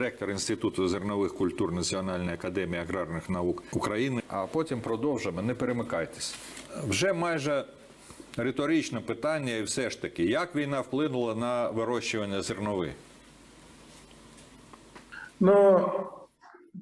ректор Інституту зернових культур Національної академії аграрних наук України. А потім продовжимо. Не перемикайтесь. Вже майже риторичне питання, і все ж таки, як війна вплинула на вирощування зернових? Ну,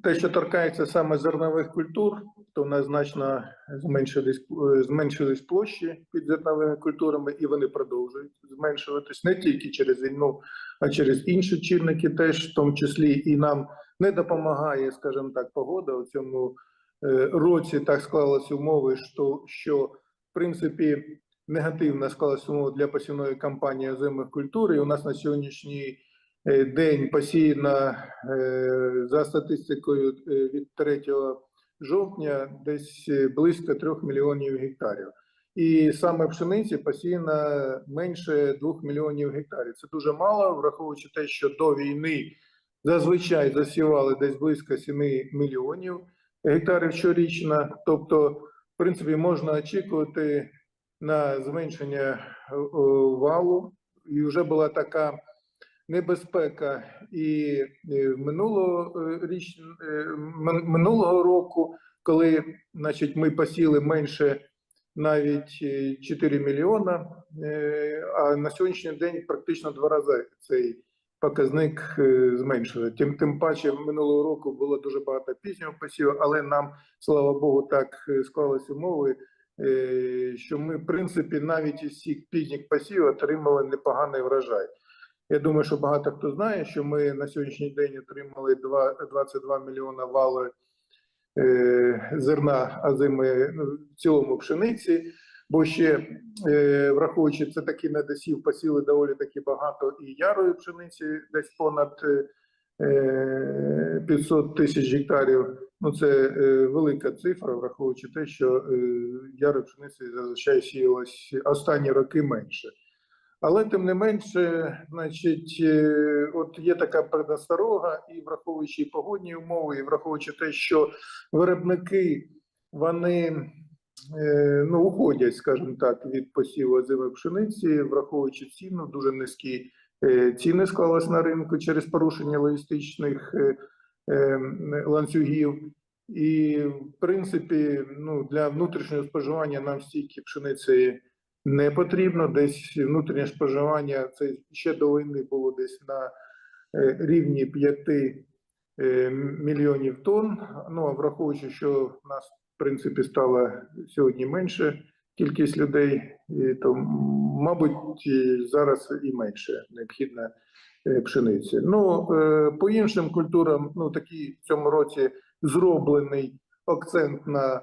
те, що торкається саме зернових культур, то в нас значно зменшились, е, зменшились площі під зерновими культурами, і вони продовжують зменшуватись не тільки через війну, а через інші чинники, теж в тому числі і нам не допомагає, скажімо так, погода у цьому е, році. Так склалися умови, що, що в принципі негативно склалася умова для посівної кампанії озимих культур. І у нас на сьогоднішній день посіяно е, за статистикою е, від 3 жовтня десь е, близько 3 мільйонів гектарів. І саме пшениці посіяно менше 2 мільйонів гектарів. Це дуже мало, враховуючи те, що до війни зазвичай засівали десь близько 7 мільйонів гектарів щорічно. Тобто, в принципі, можна очікувати на зменшення е, валу. І вже була така небезпека і е, минулого е, річ е, минулого року, коли значить, ми посіли менше навіть е, 4 мільйона, а на сьогоднішній день практично два рази цей показник зменшили. Тим тим паче минулого року було дуже багато пізнього посіву, але нам, слава Богу, так склалися умови, що ми, в принципі, навіть із всіх пізніх посівів отримали непоганий врожай. Я думаю, що багато хто знає, що ми на сьогоднішній день отримали два- 22 мільйона вали е, зерна азими ну, в цілому пшениці. Бо ще е, враховуючи це такий недосів, посіли доволі таки багато і ярої пшениці, десь понад е, 500 тисяч гектарів. Ну це е, велика цифра, враховуючи те, що е, ярої пшениці зазвичай сіялось останні роки менше. Але тим не менше, значить, е, от є така предосторога, і враховуючи погодні умови, і враховуючи те, що виробники вони е, ну, уходять, скажімо так, від посіву озимої пшениці, враховуючи ціну, дуже низькі е, ціни склалось на ринку через порушення логістичних ланцюгів. І, в принципі, ну, для внутрішнього споживання нам стільки пшениці не потрібно. Десь внутрішнє споживання це ще до війни було десь на е, рівні 5 е, мільйонів тонн. Ну а враховуючи, що в нас в принципі стало сьогодні менше кількість людей, то мабуть зараз і менше необхідна е, пшениці. Ну по іншим культурам, ну такий в цьому році зроблений акцент на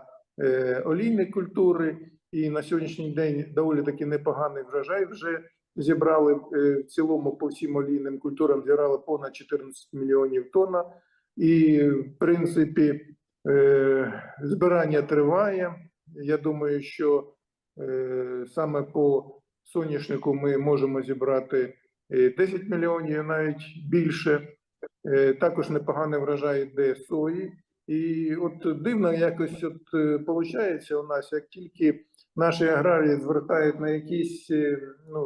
олійні культури. І на сьогоднішній день доволі таки непоганий врожай вже зібрали е, в цілому по всім олійним культурам зібрали понад 14 мільйонів тонн. І в принципі е, збирання триває. Я думаю, що е, саме по соняшнику ми можемо зібрати е, 10 мільйонів, навіть більше. Також непоганий врожай йде сої. І от дивно якось от виходить у нас, як тільки наші аграрії звертають на якісь е, ну,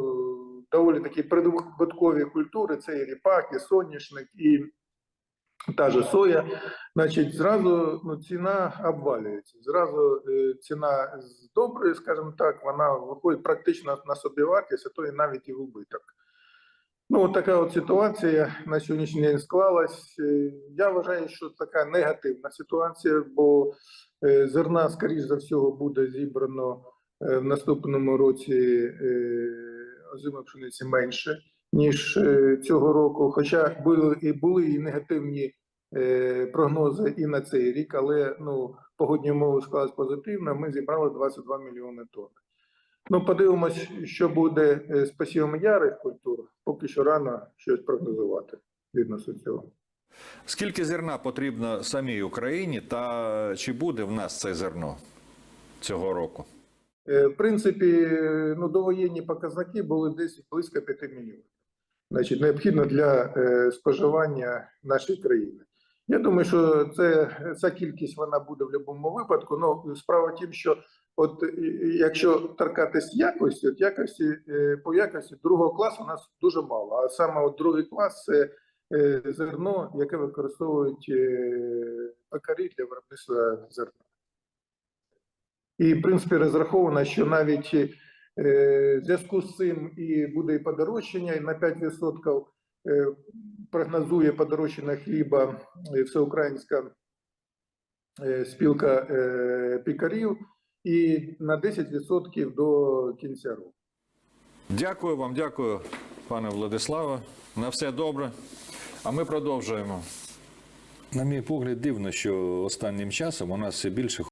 доволі такі прибуткові культури, це і ріпак, і соняшник, і та же соя, значить, зразу ну, ціна обвалюється. Зразу е, ціна з доброї, скажімо так, вона виходить практично на собівартість, а то і навіть і в убиток. Ну, от така от ситуація на сьогоднішній день склалась. Е, Я вважаю, що така негативна ситуація, бо зерна, скоріш за всього, буде зібрано в наступному році е, озимої пшениці менше, ніж е, цього року. Хоча були і були і негативні е, прогнози і на цей рік, але ну, погодні умови склались позитивно. Ми зібрали 22 мільйони тонн. Ну, подивимось, що буде е, з посівом ярих культур. Поки що рано щось прогнозувати відносно цього. Скільки зерна потрібно самій Україні, та чи буде в нас це зерно цього року? Е, В принципі, ну, довоєнні показники були десь близько 5 мільйонів. Значить, необхідно для е, споживання нашої країни. Я думаю, що це ця кількість вона буде в будь-якому випадку. Ну справа в тім, що от якщо торкатись якості, от якості е, по якості другого класу у нас дуже мало. А саме от другий клас це зерно, яке використовують пекарі для виробництва зерна. І, в принципі, розраховано, що навіть е, в зв'язку з цим і буде і подорожчання, і на 5% е, прогнозує подорожчання хліба е, всеукраїнська е, спілка е, пікарів, і на 10% до кінця року. Дякую вам, дякую, пане Владиславе. На все добре. А ми продовжуємо. На мій погляд, дивно, що останнім часом у нас все більше